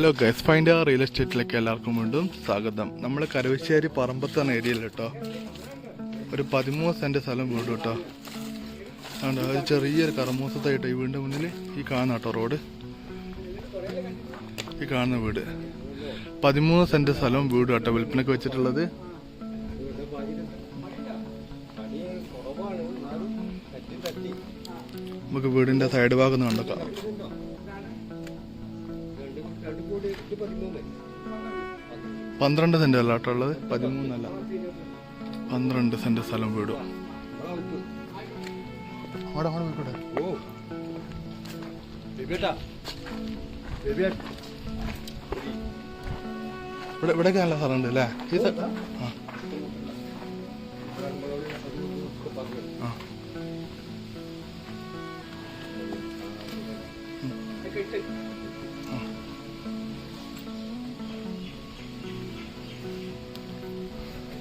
Hello guys find real എസ്റ്റേറ്റിലേക്ക് എല്ലാവർക്കും വീണ്ടും സ്വാഗതം. നമ്മൾ കരവശ്ശേരി പറമ്പത്താണ് ഏരിയയിൽ കേട്ടോ. ഒരു പതിമൂന്ന് സെന്റ് സ്ഥലം വീട് കേട്ടോ. അതുകൊണ്ട് ഒരു ചെറിയൊരു കറമൂസത്തായിട്ട് ഈ വീടിന്റെ മുന്നിൽ ഈ കാണുന്ന കേട്ടോ റോഡ്. ഈ കാണുന്ന വീട്. പതിമൂന്ന് സെന്റ് സ്ഥലം വീട് കേട്ടോ വിൽപ്പനക്ക് വെച്ചിട്ടുള്ളത്. നമുക്ക് വീടിന്റെ സൈഡ് ഭാഗം ഒന്ന് കണ്ടേക്കാം. പന്ത്രണ്ട് സെന്റ് അല്ല കേട്ടോ ഉള്ളത്. പതിമൂന്നല്ല. പന്ത്രണ്ട് സെന്റ് സ്ഥലം വീടും. അവിടെ അവിടെ പോയിക്കോട്ടെ. ഇവിടെ ഇവിടെയൊക്കെ നല്ല സ്ഥലമുണ്ട് അല്ലേ? ഈ ആ.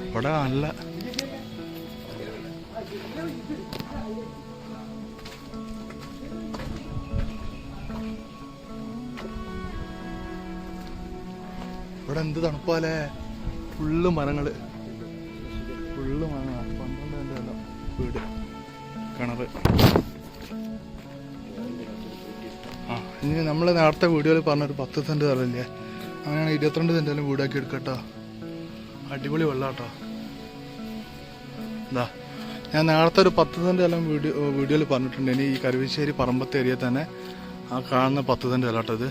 ഇവിടെ നല്ല ഇവിടെ എന്ത് തണുപ്പാലേ ഫുള്ള് മരങ്ങൾ. ഫുള്ള് മരങ്ങളാണ് പന്ത്രണ്ട് വീട്. കിണറ്. ആ ഇനി നമ്മൾ നേരത്തെ വീഡിയോയിൽ പറഞ്ഞൊരു പത്ത് സെന്റ് സ്ഥലമില്ലേ അങ്ങനെയാണ് ഇരുപത്തിരണ്ട് സെന്റിലും വീടാക്കി എടുക്കട്ടോ. അടിപൊളി വെള്ളാട്ടോ. എന്താ ഞാൻ നേരത്തെ ഒരു പത്ത് സെന്റ് എല്ലാം വീഡിയോ വീഡിയോയിൽ പറഞ്ഞിട്ടുണ്ട്. ഇനി ഈ കരുവശ്ശേരി പറമ്പത്തെ ഏരിയ തന്നെ ആ കാണുന്ന പത്ത് സെന്റ് അല്ലാട്ടോ ഇത്.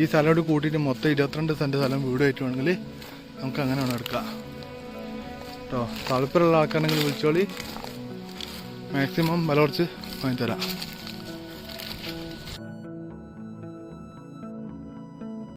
ഈ സ്ഥലോട് കൂട്ടിയിട്ട് മൊത്തം ഇരുപത്തിരണ്ട് സെന്റ് സ്ഥലം വീട് ആയിട്ടുവാണെങ്കിൽ നമുക്ക് അങ്ങനെ വേണം എടുക്കാം. കേട്ടോ താല്പര്യമുള്ള ആൾക്കാരെങ്കിൽ വിളിച്ചോളി. മാക്സിമം വില കുറച്ച് വാങ്ങിത്തരാം.